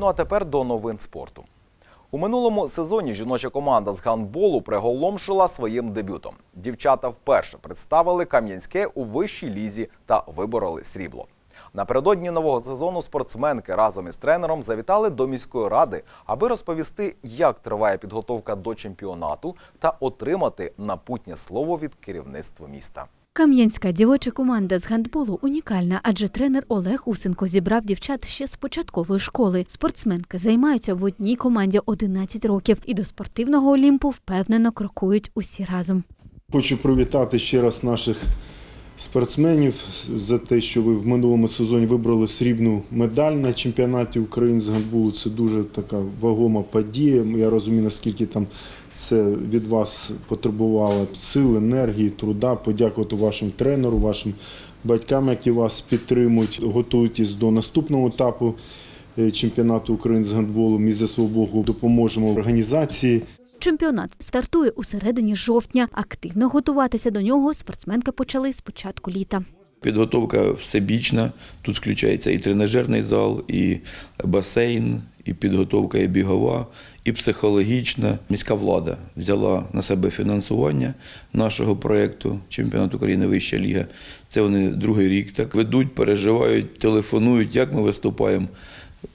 Ну а тепер до новин спорту. У минулому сезоні жіноча команда з гандболу приголомшила своїм дебютом. Дівчата вперше представили Кам'янське у вищій лізі та вибороли срібло. Напередодні нового сезону спортсменки разом із тренером завітали до міської ради, аби розповісти, як триває підготовка до чемпіонату та отримати напутнє слово від керівництва міста. Кам'янська дівоча команда з гандболу унікальна, адже тренер Олег Усенко зібрав дівчат ще з початкової школи. Спортсменки займаються в одній команді 11 років і до спортивного олімпу впевнено крокують усі разом. Хочу привітати ще раз наших спортсменів за те, що ви в минулому сезоні вибрали срібну медаль на чемпіонаті України з гандболу. Це дуже така вагома подія. Я розумію, наскільки там це від вас потребувало сил, енергії, труда. Подякувати вашим тренеру, вашим батькам, які вас підтримують. Готуйтесь до наступного етапу е, чемпіонату України з гандболу. Ми зі свого боку допоможемо організації. Чемпіонат стартує у середині жовтня. Активно готуватися до нього спортсменки почали з початку літа. Підготовка всебічна. Тут включається і тренажерний зал, і басейн, і підготовка і бігова, і психологічна. Міська влада взяла на себе фінансування нашого проєкту Чемпіонат України Вища ліга. Це вони другий рік так ведуть, переживають, телефонують, як ми виступаємо.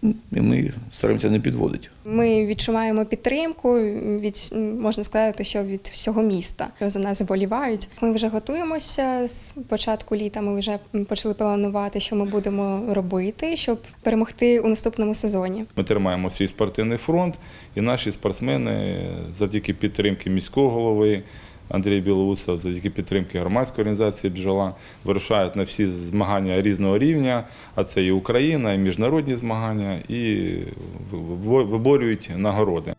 І ми стараємося не підводити. Ми відчуваємо підтримку від можна сказати, що від всього міста за нас вболівають. Ми вже готуємося з початку літа. Ми вже почали планувати, що ми будемо робити, щоб перемогти у наступному сезоні. Ми тримаємо свій спортивний фронт, і наші спортсмени завдяки підтримки міського голови Андрія Білоусов, завдяки підтримки громадської організації Бджола вирушають на всі змагання різного рівня, а це і Україна, і міжнародні змагання, і виборюють нагороди.